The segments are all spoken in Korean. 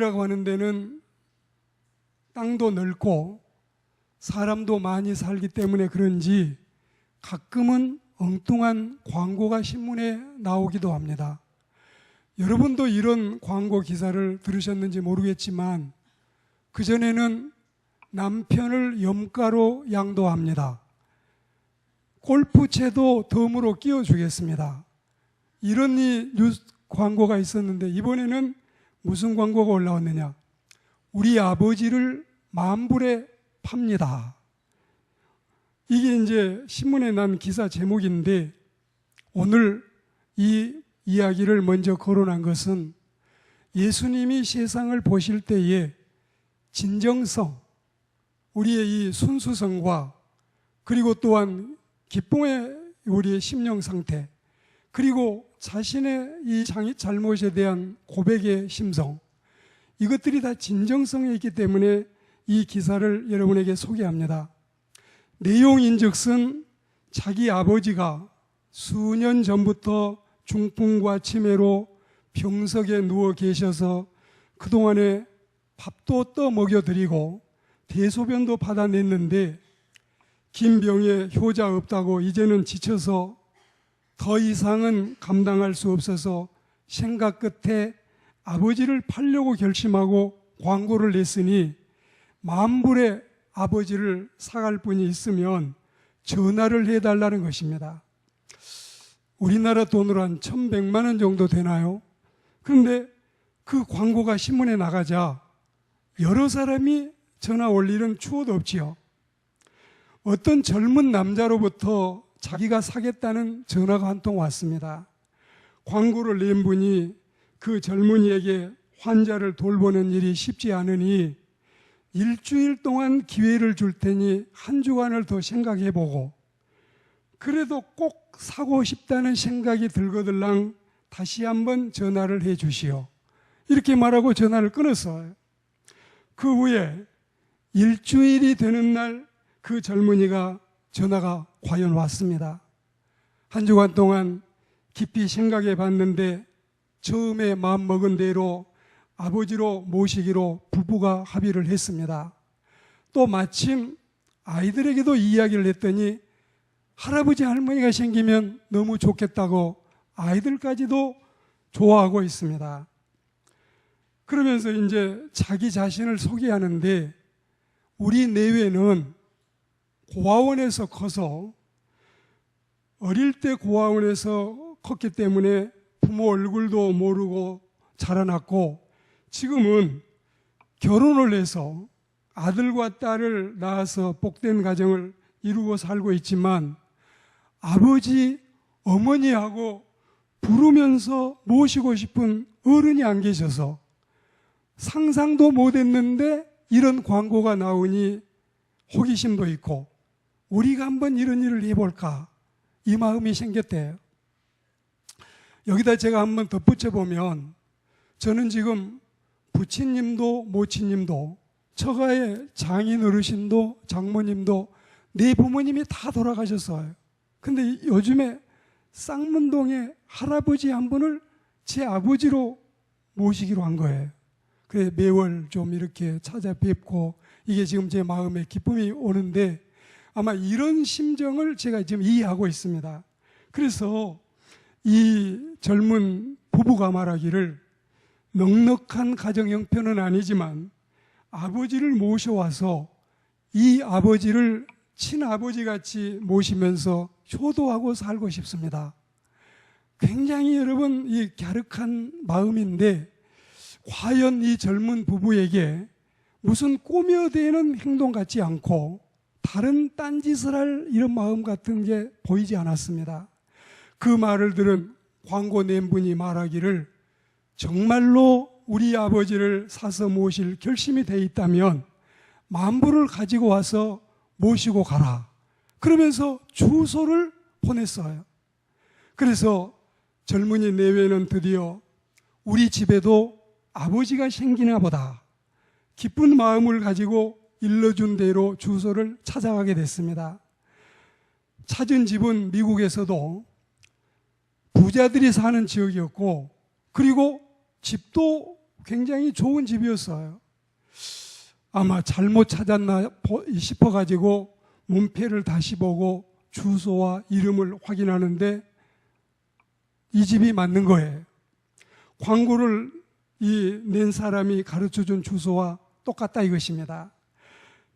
미국이라고 하는 데는 땅도 넓고 사람도 많이 살기 때문에 그런지 가끔은 엉뚱한 광고가 신문에 나오기도 합니다. 여러분도 이런 광고 기사를 들으셨는지 모르겠지만 그전에는 남편을 염가로 양도합니다. 골프채도 덤으로 끼워주겠습니다. 이런 이 뉴스 광고가 있었는데 이번에는 무슨 광고가 올라왔느냐? 우리 아버지를 만불에 팝니다. 이게 이제 신문에 난 기사 제목인데 오늘 이 이야기를 먼저 거론한 것은 예수님이 세상을 보실 때에 진정성, 우리의 이 순수성과 그리고 또한 기쁨의 우리의 심령 상태, 그리고 자신의 이 잘못에 대한 고백의 심성, 이것들이 다 진정성에 있기 때문에 이 기사를 여러분에게 소개합니다. 내용인즉슨 자기 아버지가 수년 전부터 중풍과 치매로 병석에 누워 계셔서 그동안에 밥도 떠 먹여드리고 대소변도 받아냈는데 긴 병에 효자 없다고 이제는 지쳐서 더 이상은 감당할 수 없어서 생각 끝에 아버지를 팔려고 결심하고 광고를 냈으니 만불의 아버지를 사갈 분이 있으면 전화를 해달라는 것입니다. 우리나라 돈으로 한 1100만 원 정도 되나요? 그런데 그 광고가 신문에 나가자 여러 사람이 전화 올 일은 추호도 없지요. 어떤 젊은 남자로부터 자기가 사겠다는 전화가 한 통 왔습니다. 광고를 낸 분이 그 젊은이에게 환자를 돌보는 일이 쉽지 않으니 일주일 동안 기회를 줄 테니 한 주간을 더 생각해 보고 그래도 꼭 사고 싶다는 생각이 들거들랑 다시 한번 전화를 해 주시오. 이렇게 말하고 전화를 끊었어요. 그 후에 일주일이 되는 날 그 젊은이가 전화가 과연 왔습니다. 한 주간 동안 깊이 생각해 봤는데 처음에 마음 먹은 대로 아버지로 모시기로 부부가 합의를 했습니다. 또 마침 아이들에게도 이야기를 했더니 할아버지 할머니가 생기면 너무 좋겠다고 아이들까지도 좋아하고 있습니다. 그러면서 이제 자기 자신을 소개하는데 우리 내외는 고아원에서 커서 어릴 때 고아원에서 컸기 때문에 부모 얼굴도 모르고 자라났고 지금은 결혼을 해서 아들과 딸을 낳아서 복된 가정을 이루고 살고 있지만 아버지, 어머니하고 부르면서 모시고 싶은 어른이 안 계셔서 상상도 못 했는데 이런 광고가 나오니 호기심도 있고 우리가 한번 이런 일을 해볼까 이 마음이 생겼대요. 여기다 제가 한번 덧붙여 보면 저는 지금 부친님도 모친님도 처가의 장인 어르신도 장모님도 내 부모님이 다 돌아가셨어요. 근데 요즘에 쌍문동에 할아버지 한 분을 제 아버지로 모시기로 한 거예요. 그래 매월 좀 이렇게 찾아뵙고 이게 지금 제 마음에 기쁨이 오는데 아마 이런 심정을 제가 지금 이해하고 있습니다. 그래서 이 젊은 부부가 말하기를 넉넉한 가정 형편은 아니지만 아버지를 모셔와서 이 아버지를 친아버지 같이 모시면서 효도하고 살고 싶습니다. 굉장히 여러분 이 갸륵한 마음인데 과연 이 젊은 부부에게 무슨 꾸며대는 행동 같지 않고 다른 딴짓을 할 이런 마음 같은 게 보이지 않았습니다. 그 말을 들은 광고 낸 분이 말하기를 정말로 우리 아버지를 사서 모실 결심이 돼 있다면 만부를 가지고 와서 모시고 가라. 그러면서 주소를 보냈어요. 그래서 젊은이 내외는 드디어 우리 집에도 아버지가 생기나 보다. 기쁜 마음을 가지고 일러준 대로 주소를 찾아가게 됐습니다. 찾은 집은 미국에서도 부자들이 사는 지역이었고, 그리고 집도 굉장히 좋은 집이었어요. 아마 잘못 찾았나 싶어가지고 문패를 다시 보고 주소와 이름을 확인하는데 이 집이 맞는 거예요. 광고를 이 낸 사람이 가르쳐 준 주소와 똑같다 이것입니다.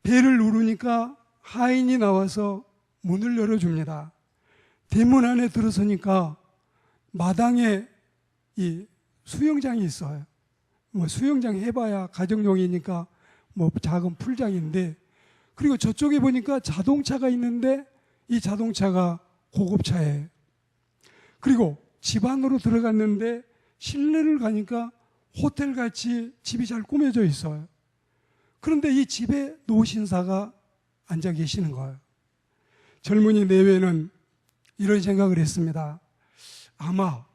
배를 누르니까 하인이 나와서 문을 열어줍니다. 대문 안에 들어서니까 마당에 이 수영장이 있어요. 뭐 수영장 해봐야 가정용이니까 뭐 작은 풀장인데 그리고 저쪽에 보니까 자동차가 있는데 이 자동차가 고급차예요. 그리고 집 안으로 들어갔는데 실내를 가니까 호텔 같이 집이 잘 꾸며져 있어요. 그런데 이 집에 노신사가 앉아 계시는 거예요. 젊은이 내외는 이런 생각을 했습니다. 아마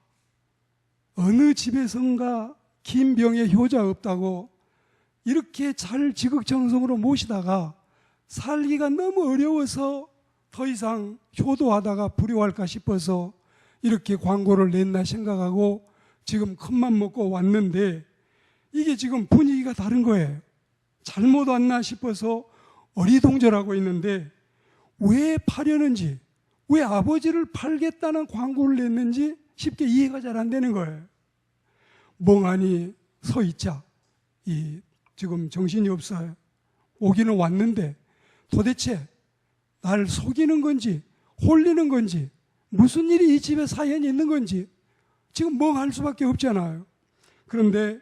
어느 집에선가 긴 병에 효자 없다고 이렇게 잘 지극정성으로 모시다가 살기가 너무 어려워서 더 이상 효도하다가 불효할까 싶어서 이렇게 광고를 냈나 생각하고 지금 큰맘 먹고 왔는데 이게 지금 분위기가 다른 거예요. 잘못 왔나 싶어서 어리동절하고 있는데 왜 파려는지, 왜 아버지를 팔겠다는 광고를 냈는지 쉽게 이해가 잘 안 되는 거예요. 멍하니 서 있자. 이 지금 정신이 없어요. 오기는 왔는데 도대체 날 속이는 건지 홀리는 건지 무슨 일이 이 집에 사연이 있는 건지 지금 멍할 수밖에 없잖아요. 그런데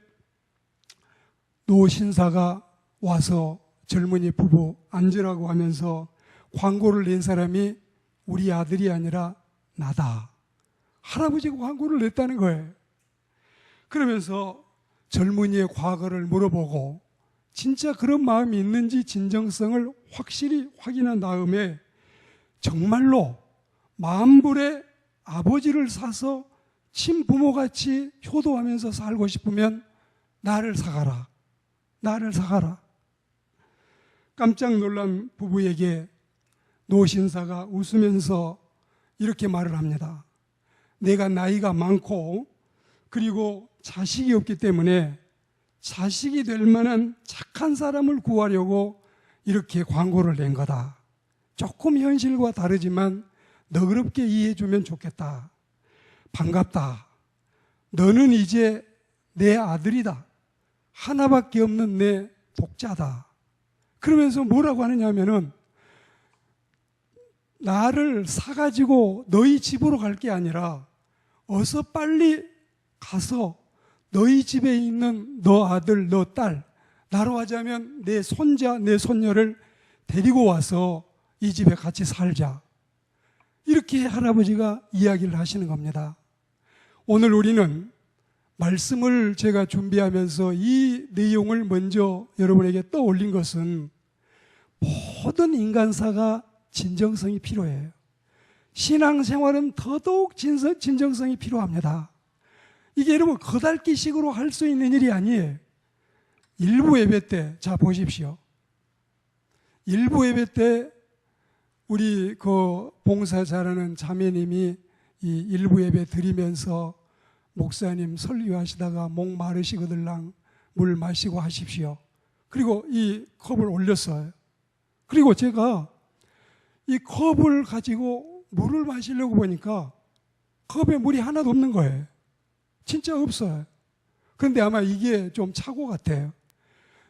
노 신사가 와서 젊은이 부부 앉으라고 하면서 광고를 낸 사람이 우리 아들이 아니라 나다. 할아버지가 광고를 냈다는 거예요. 그러면서 젊은이의 과거를 물어보고 진짜 그런 마음이 있는지 진정성을 확실히 확인한 다음에 정말로 만불의 아버지를 사서 친부모같이 효도하면서 살고 싶으면 나를 사가라. 나를 사가라. 깜짝 놀란 부부에게 노신사가 웃으면서 이렇게 말을 합니다. 내가 나이가 많고 그리고 자식이 없기 때문에 자식이 될 만한 착한 사람을 구하려고 이렇게 광고를 낸 거다. 조금 현실과 다르지만 너그럽게 이해해 주면 좋겠다. 반갑다. 너는 이제 내 아들이다. 하나밖에 없는 내 독자다. 그러면서 뭐라고 하느냐 하면은 나를 사가지고 너희 집으로 갈 게 아니라 어서 빨리 가서 너희 집에 있는 너 아들, 너 딸, 나로 하자면 내 손자, 내 손녀를 데리고 와서 이 집에 같이 살자. 이렇게 할아버지가 이야기를 하시는 겁니다. 오늘 우리는 말씀을 제가 준비하면서 이 내용을 먼저 여러분에게 떠올린 것은 모든 인간사가 진정성이 필요해요. 신앙생활은 더더욱 진정성이 필요합니다. 이게 여러분 거달기식으로 할 수 있는 일이 아니에요. 일부 예배 때, 자 보십시오. 일부 예배 때 우리 그 봉사 잘하는 자매님이 이 일부 예배 드리면서 목사님 설교하시다가 목 마르시거들랑 물 마시고 하십시오. 그리고 이 컵을 올렸어요. 그리고 제가 이 컵을 가지고 물을 마시려고 보니까 컵에 물이 하나도 없는 거예요. 진짜 없어요. 그런데 아마 이게 좀 착오 같아요.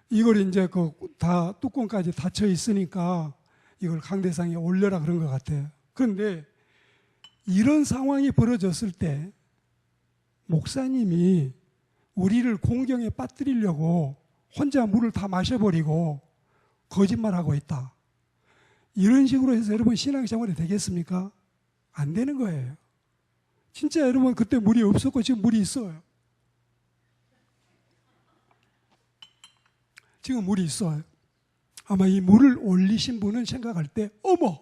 이걸 이제 그 다 뚜껑까지 닫혀 있으니까 이걸 강대상에 올려라 그런 것 같아요. 그런데 이런 상황이 벌어졌을 때 목사님이 우리를 공경에 빠뜨리려고 혼자 물을 다 마셔버리고 거짓말하고 있다. 이런 식으로 해서 여러분 신앙생활이 되겠습니까? 안 되는 거예요. 진짜 여러분 그때 물이 없었고 지금 물이 있어요. 지금 물이 있어요. 아마 이 물을 올리신 분은 생각할 때 어머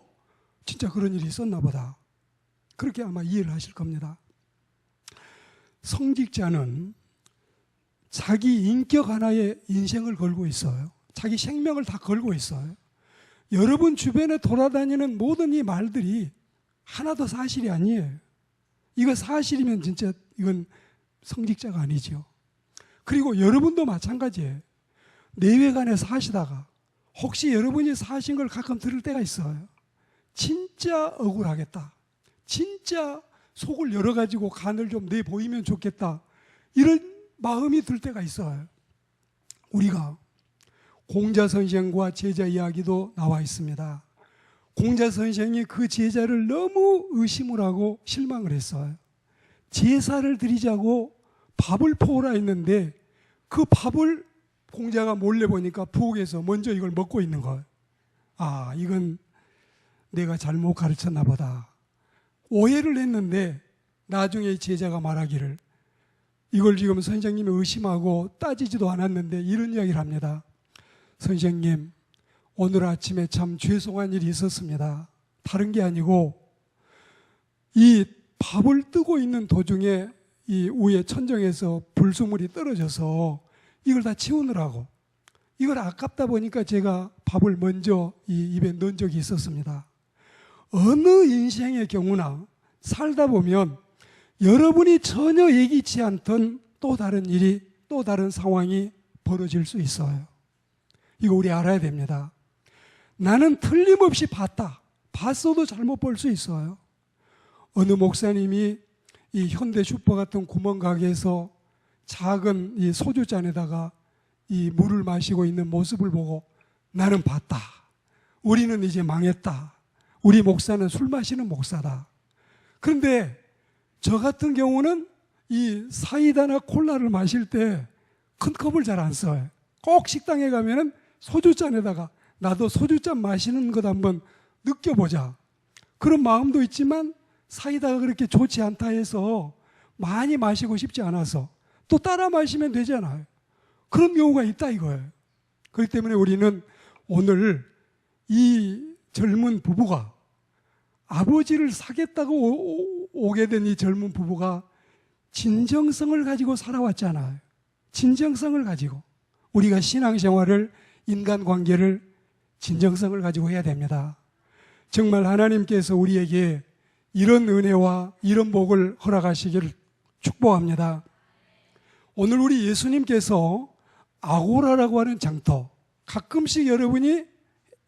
진짜 그런 일이 있었나 보다. 그렇게 아마 이해를 하실 겁니다. 성직자는 자기 인격 하나에 인생을 걸고 있어요. 자기 생명을 다 걸고 있어요. 여러분 주변에 돌아다니는 모든 이 말들이 하나도 사실이 아니에요. 이거 사실이면 진짜 이건 성직자가 아니죠. 그리고 여러분도 마찬가지예요. 내외관에 사시다가 혹시 여러분이 사신 걸 가끔 들을 때가 있어요. 진짜 억울하겠다. 진짜 속을 열어가지고 간을 좀 내 보이면 좋겠다. 이런 마음이 들 때가 있어요. 우리가 공자 선생과 제자 이야기도 나와 있습니다. 공자 선생이 그 제자를 너무 의심을 하고 실망을 했어요. 제사를 드리자고 밥을 포오라 했는데 그 밥을 공자가 몰래 보니까 부엌에서 먼저 이걸 먹고 있는 거예요. 아, 이건 내가 잘못 가르쳤나 보다. 오해를 했는데 나중에 제자가 말하기를 이걸 지금 선생님이 의심하고 따지지도 않았는데 이런 이야기를 합니다. 선생님, 오늘 아침에 참 죄송한 일이 있었습니다. 다른 게 아니고 이 밥을 뜨고 있는 도중에 이 위에 천정에서 불수물이 떨어져서 이걸 다 치우느라고 이걸 아깝다 보니까 제가 밥을 먼저 이 입에 넣은 적이 있었습니다. 어느 인생의 경우나 살다 보면 여러분이 전혀 예기치 않던 또 다른 일이 또 다른 상황이 벌어질 수 있어요. 이거 우리 알아야 됩니다. 나는 틀림없이 봤다. 봤어도 잘못 볼 수 있어요. 어느 목사님이 이 현대 슈퍼 같은 구멍 가게에서 작은 이 소주잔에다가 이 물을 마시고 있는 모습을 보고 나는 봤다. 우리는 이제 망했다. 우리 목사는 술 마시는 목사다. 그런데 저 같은 경우는 이 사이다나 콜라를 마실 때 큰 컵을 잘 안 써요. 꼭 식당에 가면은 소주잔에다가 나도 소주잔 마시는 것 한번 느껴보자. 그런 마음도 있지만 사이다가 그렇게 좋지 않다 해서 많이 마시고 싶지 않아서 또 따라 마시면 되잖아요. 그런 경우가 있다 이거예요. 그렇기 때문에 우리는 오늘 이 젊은 부부가 아버지를 사겠다고 오- 오게 된 이 젊은 부부가 진정성을 가지고 살아왔잖아요. 진정성을 가지고 우리가 신앙생활을 인간관계를 진정성을 가지고 해야 됩니다. 정말 하나님께서 우리에게 이런 은혜와 이런 복을 허락하시기를 축복합니다. 오늘 우리 예수님께서 아고라라고 하는 장터 가끔씩 여러분이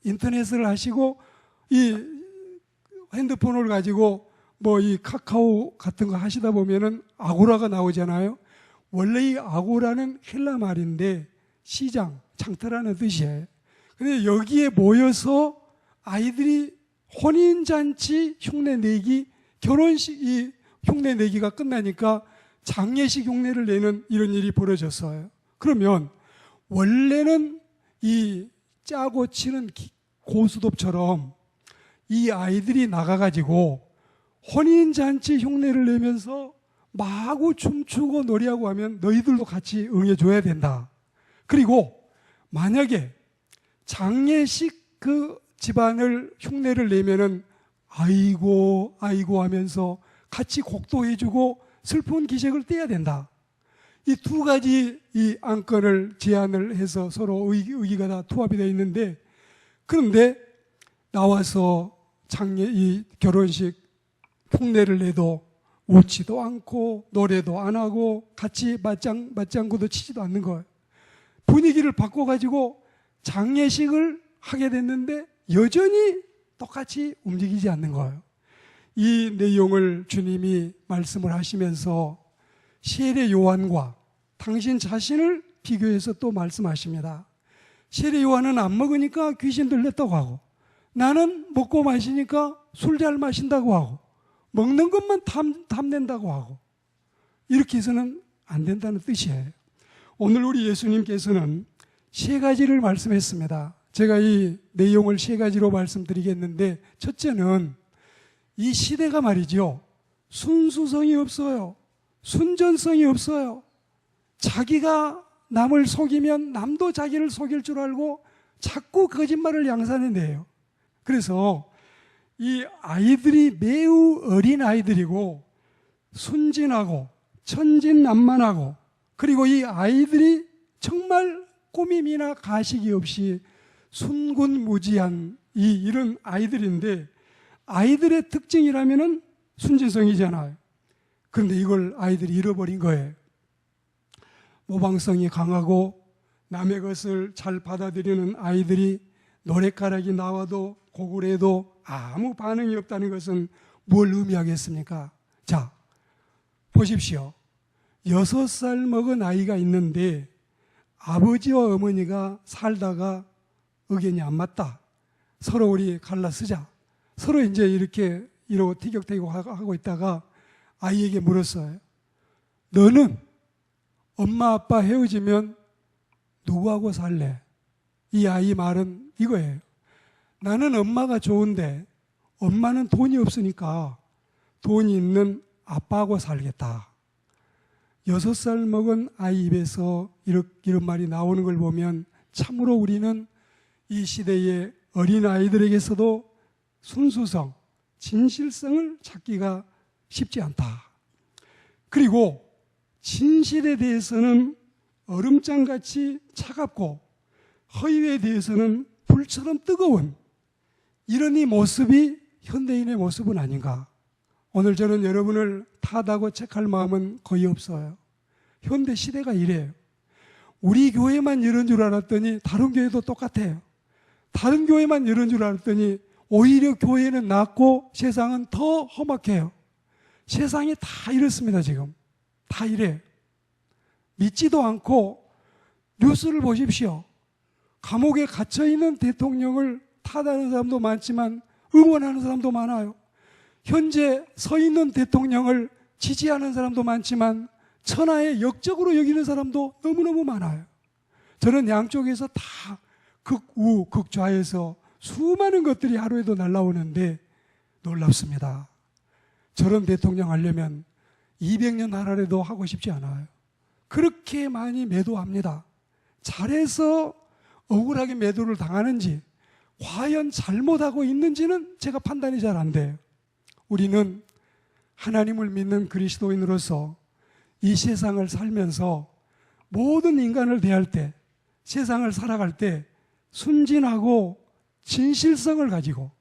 인터넷을 하시고 이 핸드폰을 가지고 뭐 이 카카오 같은 거 하시다 보면은 아고라가 나오잖아요. 원래 이 아고라는 헬라 말인데 시장, 장터라는 뜻이에요. 근데 여기에 모여서 아이들이 혼인잔치 흉내 내기, 결혼식 이 흉내 내기가 끝나니까 장례식 흉내를 내는 이런 일이 벌어졌어요. 그러면 원래는 이 짜고 치는 기- 고수톱처럼 이 아이들이 나가가지고 혼인잔치 흉내를 내면서 마구 춤추고 노래하고 하면 너희들도 같이 응해줘야 된다. 그리고 만약에 장례식 그 집안을 흉내를 내면은 아이고 아이고 하면서 같이 곡도 해주고 슬픈 기색을 떼야 된다. 이 두 가지 이 안건을 제안을 해서 서로 의, 의기가 다 투합이 되어 있는데 그런데 나와서 장례 이 결혼식 흉내를 내도 웃지도 않고 노래도 안 하고 같이 맞장 맞장구도 치지도 않는 거예요. 분위기를 바꿔 가지고 장례식을 하게 됐는데 여전히 똑같이 움직이지 않는 거예요. 이 내용을 주님이 말씀을 하시면서 세례 요한과 당신 자신을 비교해서 또 말씀하십니다. 세례 요한은 안 먹으니까 귀신 들렸다고 하고 나는 먹고 마시니까 술 잘 마신다고 하고 먹는 것만 탐, 탐낸다고 하고 이렇게 해서는 안 된다는 뜻이에요. 오늘 우리 예수님께서는 세 가지를 말씀했습니다. 제가 이 내용을 세 가지로 말씀드리겠는데 첫째는 이 시대가 말이죠. 순수성이 없어요. 순전성이 없어요. 자기가 남을 속이면 남도 자기를 속일 줄 알고 자꾸 거짓말을 양산해내요. 그래서 이 아이들이 매우 어린 아이들이고 순진하고 천진난만하고 그리고 이 아이들이 정말 꾸밈이나 가식이 없이 순군무지한 이 이런 아이들인데 아이들의 특징이라면은 순진성이잖아요. 그런데 이걸 아이들이 잃어버린 거예요. 모방성이 강하고 남의 것을 잘 받아들이는 아이들이 노랫가락이 나와도 해도 아무 반응이 없다는 것은 뭘 의미하겠습니까? 자, 보십시오. 여섯 살 먹은 아이가 있는데 아버지와 어머니가 살다가 의견이 안 맞다. 서로 우리 갈라 쓰자. 서로 이제 이렇게 이러고 티격태격 하고 있다가 아이에게 물었어요. 너는 엄마 아빠 헤어지면 누구하고 살래? 이 아이 말은 이거예요. 나는 엄마가 좋은데 엄마는 돈이 없으니까 돈이 있는 아빠하고 살겠다. 여섯 살 먹은 아이 입에서 이런, 이런 말이 나오는 걸 보면 참으로 우리는 이 시대의 어린 아이들에게서도 순수성, 진실성을 찾기가 쉽지 않다. 그리고 진실에 대해서는 얼음장같이 차갑고 허위에 대해서는 불처럼 뜨거운 이런 이 모습이 현대인의 모습은 아닌가. 오늘 저는 여러분을 탓하고 책할 마음은 거의 없어요. 현대 시대가 이래요. 우리 교회만 이런 줄 알았더니 다른 교회도 똑같아요. 다른 교회만 이런 줄 알았더니 오히려 교회는 낫고 세상은 더 험악해요. 세상이 다 이렇습니다, 지금. 다 이래. 믿지도 않고 뉴스를 보십시오. 감옥에 갇혀 있는 대통령을 탓하는 사람도 많지만 응원하는 사람도 많아요. 현재 서 있는 대통령을 지지하는 사람도 많지만 천하의 역적으로 여기는 사람도 너무너무 많아요. 저는 양쪽에서 다 극우, 극좌에서 수많은 것들이 하루에도 날라오는데 놀랍습니다. 저런 대통령 하려면 200년 나라라도 하고 싶지 않아요. 그렇게 많이 매도합니다. 잘해서 억울하게 매도를 당하는지 과연 잘못하고 있는지는 제가 판단이 잘 안 돼요. 우리는 하나님을 믿는 그리스도인으로서 이 세상을 살면서 모든 인간을 대할 때 세상을 살아갈 때 순진하고 진실성을 가지고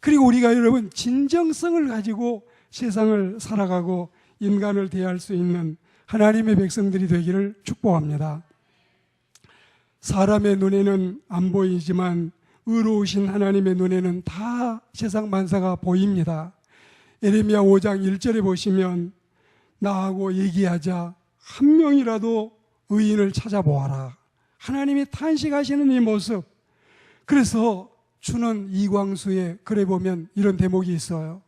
그리고 우리가 여러분 진정성을 가지고 세상을 살아가고 인간을 대할 수 있는 하나님의 백성들이 되기를 축복합니다. 사람의 눈에는 안 보이지만 의로우신 하나님의 눈에는 다 세상 만사가 보입니다. 에레미야 5장 1절에 보시면 나하고 얘기하자 한 명이라도 의인을 찾아보아라. 하나님이 탄식하시는 이 모습. 그래서 주는 이광수의 글에 보면 이런 대목이 있어요.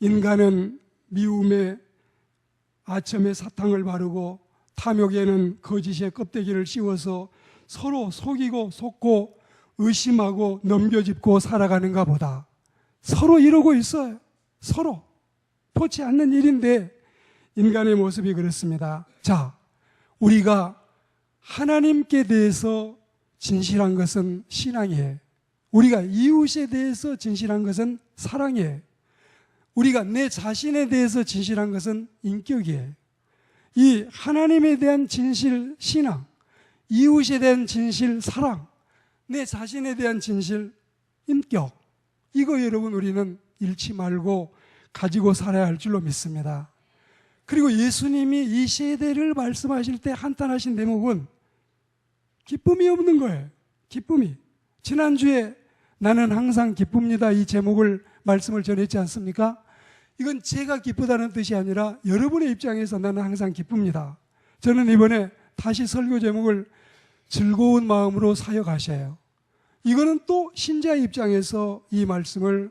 인간은 미움에 아첨에 사탕을 바르고 탐욕에는 거짓의 껍데기를 씌워서 서로 속이고 속고 의심하고 넘겨짚고 살아가는가 보다. 서로 이러고 있어요. 서로. 포치 않는 일인데 인간의 모습이 그렇습니다. 자, 우리가 하나님께 대해서 진실한 것은 신앙이에요. 우리가 이웃에 대해서 진실한 것은 사랑이에요. 우리가 내 자신에 대해서 진실한 것은 인격이에요. 이 하나님에 대한 진실 신앙, 이웃에 대한 진실 사랑, 내 자신에 대한 진실 인격, 이거 여러분 우리는 잃지 말고 가지고 살아야 할 줄로 믿습니다. 그리고 예수님이 이 세대를 말씀하실 때 한탄하신 대목은 기쁨이 없는 거예요. 기쁨이. 지난주에 나는 항상 기쁩니다. 이 제목을 말씀을 전했지 않습니까? 이건 제가 기쁘다는 뜻이 아니라 여러분의 입장에서 나는 항상 기쁩니다. 저는 이번에 다시 설교 제목을 즐거운 마음으로 사역하셔요. 이거는 또 신자의 입장에서 이 말씀을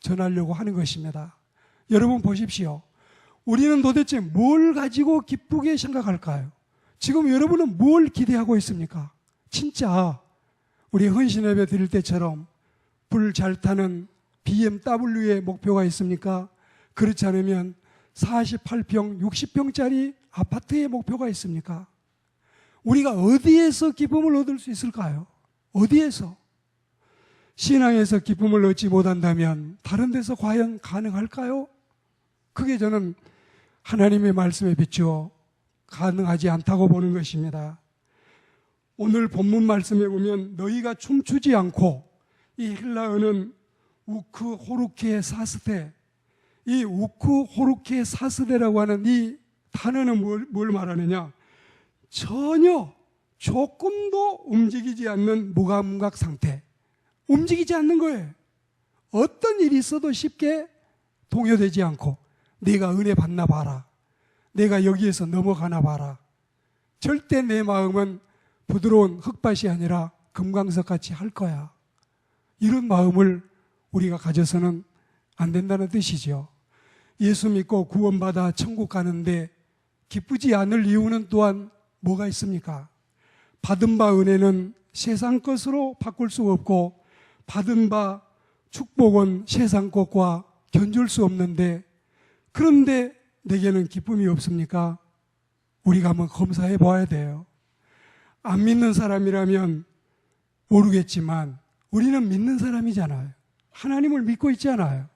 전하려고 하는 것입니다. 여러분 보십시오. 우리는 도대체 뭘 가지고 기쁘게 생각할까요? 지금 여러분은 뭘 기대하고 있습니까? 진짜 우리 헌신 예배 드릴 때처럼 불 잘 타는 BMW의 목표가 있습니까? 그렇지 않으면 48평, 60평짜리 아파트의 목표가 있습니까? 우리가 어디에서 기쁨을 얻을 수 있을까요? 어디에서? 신앙에서 기쁨을 얻지 못한다면 다른 데서 과연 가능할까요? 그게 저는 하나님의 말씀에 비추어 가능하지 않다고 보는 것입니다. 오늘 본문 말씀에 보면 너희가 춤추지 않고 이 헬라어는 우크 호르케 사스테 이 우크 호르케 사스데라고 하는 이 단어는 뭘, 뭘 말하느냐 전혀 조금도 움직이지 않는 무감각 상태. 움직이지 않는 거예요. 어떤 일이 있어도 쉽게 동요되지 않고 내가 은혜 받나 봐라. 내가 여기에서 넘어가나 봐라. 절대 내 마음은 부드러운 흙밭이 아니라 금강석 같이 할 거야. 이런 마음을 우리가 가져서는 안 된다는 뜻이죠. 예수 믿고 구원받아 천국 가는데 기쁘지 않을 이유는 또한 뭐가 있습니까? 받은 바 은혜는 세상 것으로 바꿀 수 없고 받은 바 축복은 세상 것과 견줄 수 없는데 그런데 내게는 기쁨이 없습니까? 우리가 한번 검사해 봐야 돼요. 안 믿는 사람이라면 모르겠지만 우리는 믿는 사람이잖아요. 하나님을 믿고 있잖아요.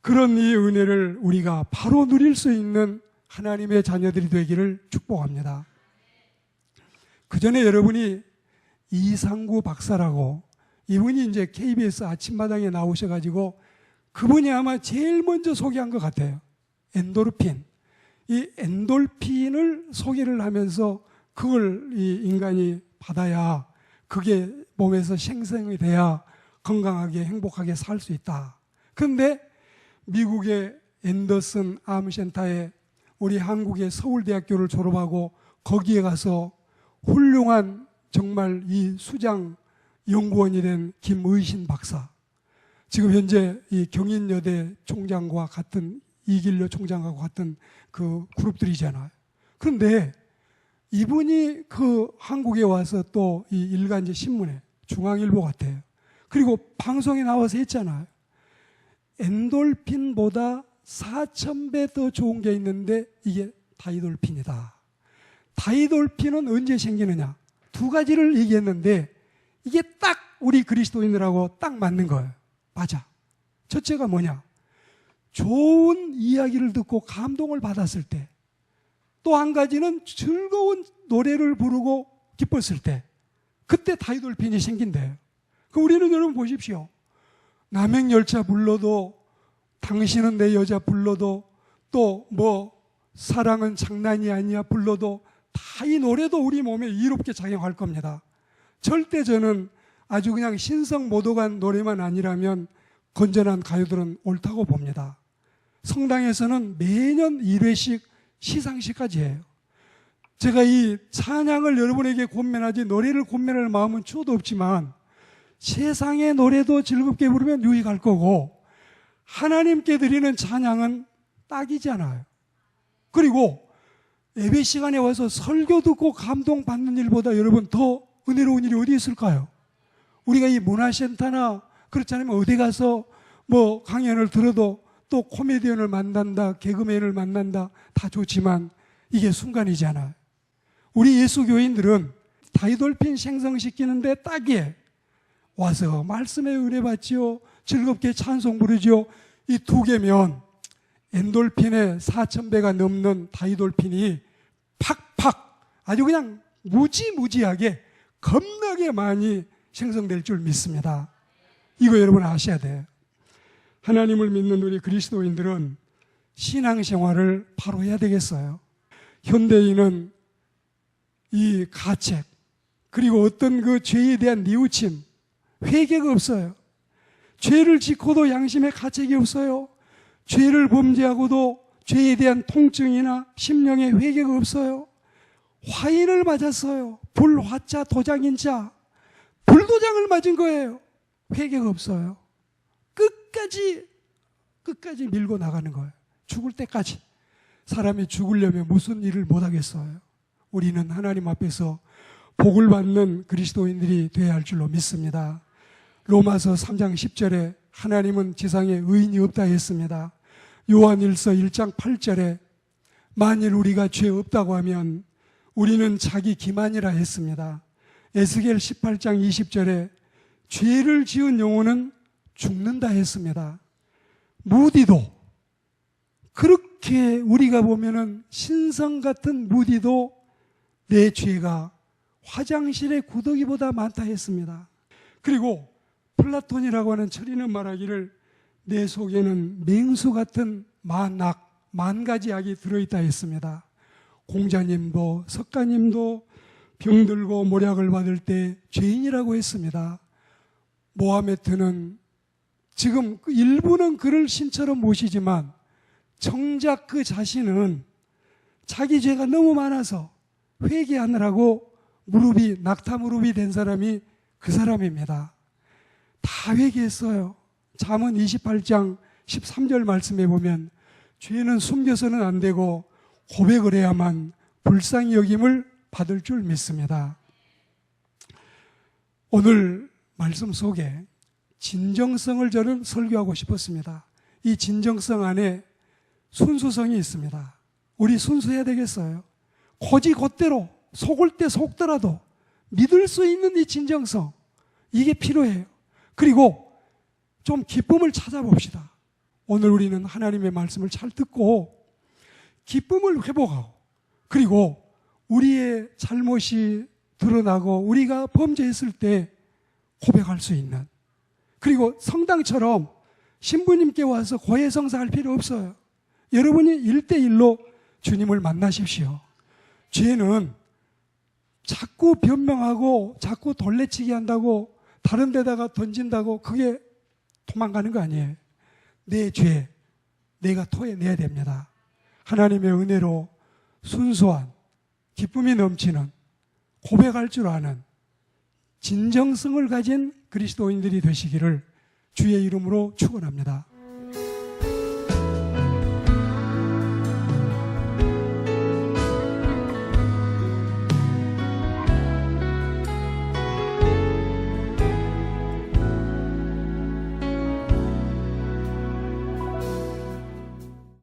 그런 이 은혜를 우리가 바로 누릴 수 있는 하나님의 자녀들이 되기를 축복합니다. 그 전에 여러분이 이상구 박사라고 이분이 이제 KBS 아침마당에 나오셔가지고 그분이 아마 제일 먼저 소개한 것 같아요. 엔도르핀. 이 엔돌핀을 소개를 하면서 그걸 이 인간이 받아야 그게 몸에서 생성이 돼야 건강하게 행복하게 살 수 있다. 그런데 미국의 앤더슨 암센터에 우리 한국의 서울대학교를 졸업하고 거기에 가서 훌륭한 정말 이 수장 연구원이 된 김의신 박사. 지금 현재 이 경인여대 총장과 같은 이길려 총장하고 같은 그 그룹들이잖아요. 그런데 이분이 그 한국에 와서 또 이 일간지 신문에 중앙일보 같아요. 그리고 방송에 나와서 했잖아요. 엔돌핀보다 4,000배 더 좋은 게 있는데 이게 다이돌핀이다. 다이돌핀은 언제 생기느냐? 두 가지를 얘기했는데 이게 딱 우리 그리스도인들하고 딱 맞는 거예요. 맞아. 첫째가 뭐냐? 좋은 이야기를 듣고 감동을 받았을 때. 또 한 가지는 즐거운 노래를 부르고 기뻤을 때. 그때 다이돌핀이 생긴대요. 그 우리는 여러분 보십시오. 남행열차 불러도 당신은 내 여자 불러도 또 뭐 사랑은 장난이 아니야 불러도 다 이 노래도 우리 몸에 이롭게 작용할 겁니다. 절대 저는 아주 그냥 신성 모독한 노래만 아니라면 건전한 가요들은 옳다고 봅니다. 성당에서는 매년 1회씩 시상식까지 해요. 제가 이 찬양을 여러분에게 권면하지 노래를 권면할 마음은 추워도 없지만 세상의 노래도 즐겁게 부르면 유익할 거고 하나님께 드리는 찬양은 딱이잖아요. 그리고 예배 시간에 와서 설교 듣고 감동받는 일보다 여러분 더 은혜로운 일이 어디 있을까요? 우리가 이 문화센터나 그렇지 않으면 어디 가서 뭐 강연을 들어도 또 코미디언을 만난다, 개그맨을 만난다 다 좋지만 이게 순간이잖아요. 우리 예수 교인들은 다이돌핀 생성시키는데 딱이에요. 와서 말씀에 은혜 받지요. 즐겁게 찬송 부르지요. 이 두 개면 엔돌핀의 4천배가 넘는 다이돌핀이 팍팍 아주 그냥 무지무지하게 겁나게 많이 생성될 줄 믿습니다. 이거 여러분 아셔야 돼요. 하나님을 믿는 우리 그리스도인들은 신앙생활을 바로 해야 되겠어요. 현대인은 이 가책, 그리고 어떤 그 죄에 대한 뉘우침, 회개가 없어요. 죄를 짓고도 양심에 가책이 없어요. 죄를 범죄하고도 죄에 대한 통증이나 심령의 회개가 없어요. 화인을 맞았어요. 불화자 도장인 자. 불도장을 맞은 거예요. 회개가 없어요. 끝까지, 끝까지 밀고 나가는 거예요. 죽을 때까지. 사람이 죽으려면 무슨 일을 못 하겠어요. 우리는 하나님 앞에서 복을 받는 그리스도인들이 되어야 할 줄로 믿습니다. 로마서 3장 10절에 하나님은 지상에 의인이 없다 했습니다. 요한일서 1장 8절에 만일 우리가 죄 없다고 하면 우리는 자기 기만이라 했습니다. 에스겔 18장 20절에 죄를 지은 영혼은 죽는다 했습니다. 무디도 그렇게 우리가 보면은 신성 같은 무디도 내 죄가 화장실의 구더기보다 많다 했습니다. 그리고 플라톤이라고 하는 철인은 말하기를 내 속에는 맹수 같은 만악, 만 가지 악이 들어있다 했습니다. 공자님도 석가님도 병들고 모략을 받을 때 죄인이라고 했습니다. 모하메트는 지금 그 일부는 그를 신처럼 모시지만 정작 그 자신은 자기 죄가 너무 많아서 회개하느라고 무릎이 낙타 무릎이 된 사람이 그 사람입니다. 다 회개했어요. 잠언 28장 13절 말씀에 보면 죄는 숨겨서는 안 되고 고백을 해야만 불쌍히 여김을 받을 줄 믿습니다. 오늘 말씀 속에 진정성을 저는 설교하고 싶었습니다. 이 진정성 안에 순수성이 있습니다. 우리 순수해야 되겠어요. 고지 곧대로 속을 때 속더라도 믿을 수 있는 이 진정성 이게 필요해요. 그리고 좀 기쁨을 찾아봅시다. 오늘 우리는 하나님의 말씀을 잘 듣고 기쁨을 회복하고 그리고 우리의 잘못이 드러나고 우리가 범죄했을 때 고백할 수 있는 그리고 성당처럼 신부님께 와서 고해성사 할 필요 없어요. 여러분이 일대일로 주님을 만나십시오. 죄는 자꾸 변명하고 자꾸 돌레치기 한다고 다른 데다가 던진다고 그게 도망가는 거 아니에요. 내 죄, 내가 토해내야 됩니다. 하나님의 은혜로 순수한 기쁨이 넘치는 고백할 줄 아는 진정성을 가진 그리스도인들이 되시기를 주의 이름으로 축원합니다.